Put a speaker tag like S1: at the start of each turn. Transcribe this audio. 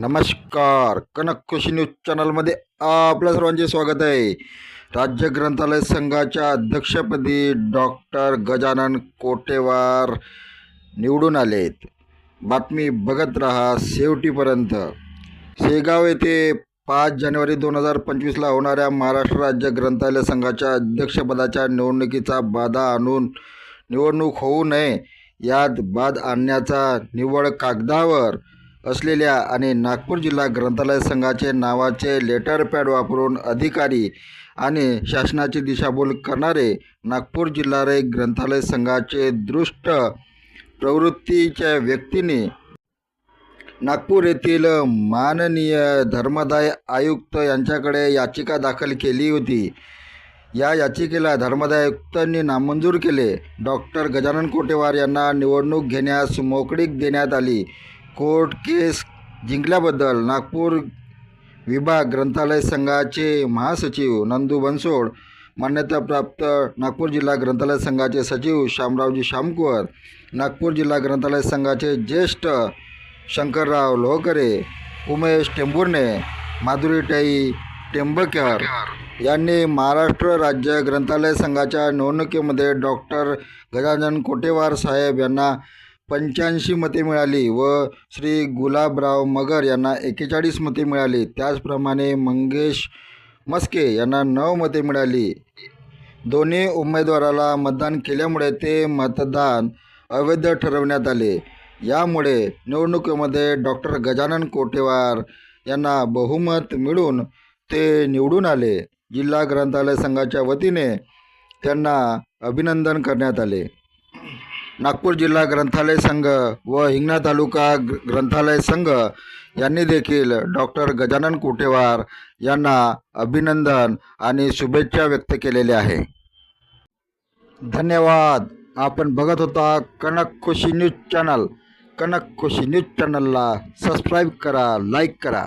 S1: नमस्कार. कनक खुशी न्यूज चॅनलमध्ये आपल्या सर्वांचे स्वागत आहे. राज्य ग्रंथालय संघाच्या अध्यक्षपदी डॉक्टर गजानन कोटेवार निवडून आलेत. बातमी बघत रहा शेवटीपर्यंत. शेगाव येथे पाच जानेवारी दोन हजार पंचवीसला होणाऱ्या महाराष्ट्र राज्य ग्रंथालय संघाच्या अध्यक्षपदाच्या निवडणुकीचा बाधा आणून निवडणूक होऊ नये यात बाद आणण्याचा निव्वळ कागदावर असलेल्या आणि नागपूर जिल्हा ग्रंथालय संघाचे नावाचे लेटर पॅड वापरून अधिकारी आणि शासनाची दिशाभूल करणारे नागपूर जिल्हा रे ग्रंथालय संघाचे दृष्ट प्रवृत्तीच्या व्यक्तीने नागपूर येथील माननीय धर्मदाय आयुक्त यांच्याकडे याचिका दाखल केली होती. या याचिकेला धर्मदाय आयुक्तांनी नामंजूर केले. डॉक्टर गजानन कोटेवार यांना निवडणूक घेण्यास मोकळीक देण्यात आली. कोर्ट केस जिंकल्याबद्दल नागपूर विभाग ग्रंथालय संघाचे महासचिव नंदू बनसोड मान्यताप्राप्त नागपूर जिल्हा ग्रंथालय संघाचे सचिव शामरावजी शामकुवर नागपूर जिल्हा ग्रंथालय संघाचे ज्येष्ठ शंकरराव लोहकरे उमेश टेंभुर्णे माधुरीताई टेंबकर यांनी महाराष्ट्र राज्य ग्रंथालय संघाच्या निवडणुकीमध्ये डॉक्टर गजानन कोटेवार साहेब यांना पंच्याऐंशी मते मिळाली व श्री गुलाबराव मगर यांना एकेचाळीस मते मिळाली. त्याचप्रमाणे मंगेश मस्के यांना नऊ मते मिळाली. दोन्ही उमेदवाराला मतदान केल्यामुळे ते मतदान अवैध ठरवण्यात आले. यामुळे निवडणुकीमध्ये डॉक्टर गजानन कोटेवार यांना बहुमत मिळून ते निवडून आले. जिल्हा ग्रंथालय संघाच्या वतीने त्यांना अभिनंदन करण्यात आले. नागपूर जिल्हा ग्रंथालय संघ व हिंगणा तालुका ग्र ग्रंथालय संघ यांनी देखील डॉक्टर गजानन कोटेवार यांना अभिनंदन आणि शुभेच्छा व्यक्त केलेल्या आहे धन्यवाद. आपण बघत होता Kanak Khushi news channel. Kanak Khushi news चॅनलला सबस्क्राईब करा लाईक करा.